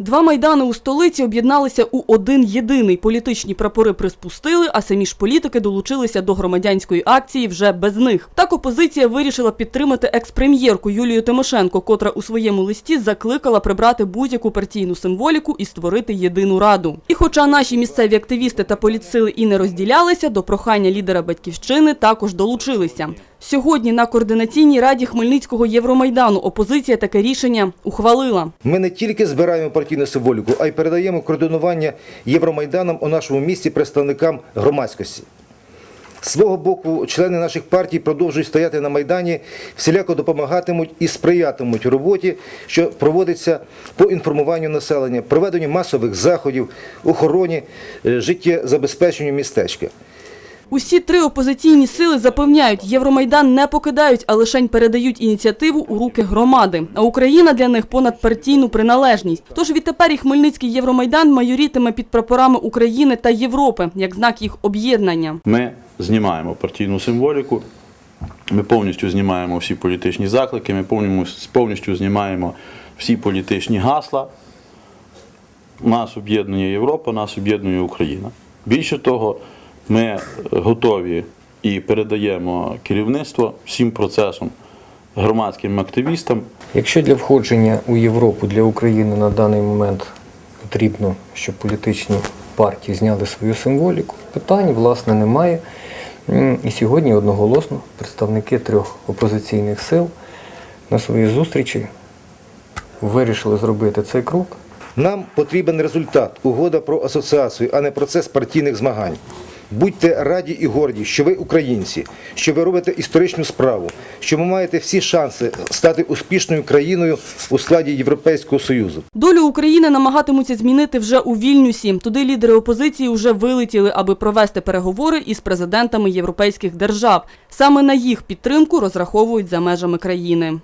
Два майдани у столиці об'єдналися у один єдиний. Політичні прапори приспустили, а самі ж політики долучилися до громадянської акції вже без них. Так опозиція вирішила підтримати екс-прем'єрку Юлію Тимошенко, котра у своєму листі закликала прибрати будь-яку партійну символіку і створити єдину раду. І хоча наші місцеві активісти та політсили і не розділялися, до прохання лідера батьківщини також долучилися. Сьогодні на координаційній раді Хмельницького Євромайдану опозиція таке рішення ухвалила. Ми не тільки збираємо партійну символіку, а й передаємо координування Євромайданом у нашому місті представникам громадськості. Свого боку, члени наших партій продовжують стояти на Майдані, всіляко допомагатимуть і сприятимуть роботі, що проводиться по інформуванню населення, проведенню масових заходів, охороні, е, життєзабезпеченню містечка. Усі три опозиційні сили запевняють, Євромайдан не покидають, а лишень передають ініціативу у руки громади. А Україна для них понад партійну приналежність. Тож відтепер і Хмельницький Євромайдан майорітиме під прапорами України та Європи як знак їх об'єднання. Ми знімаємо партійну символіку, ми повністю знімаємо всі політичні заклики, ми повністю, знімаємо всі політичні гасла. Нас об'єднує Європа, нас об'єднує Україна. Більше того, ми готові і передаємо керівництво всім процесом громадським активістам. Якщо для входження у Європу для України на даний момент потрібно, щоб політичні партії зняли свою символіку, питань власне немає. І сьогодні одноголосно представники трьох опозиційних сил на своїй зустрічі вирішили зробити цей крок. Нам потрібен результат, угода про асоціацію, а не процес партійних змагань. Будьте раді і горді, що ви українці, що ви робите історичну справу, що ви маєте всі шанси стати успішною країною у складі Європейського Союзу. Долю України намагатимуться змінити вже у Вільнюсі. Туди лідери опозиції вже вилетіли, аби провести переговори із президентами європейських держав. Саме на їх підтримку розраховують за межами країни.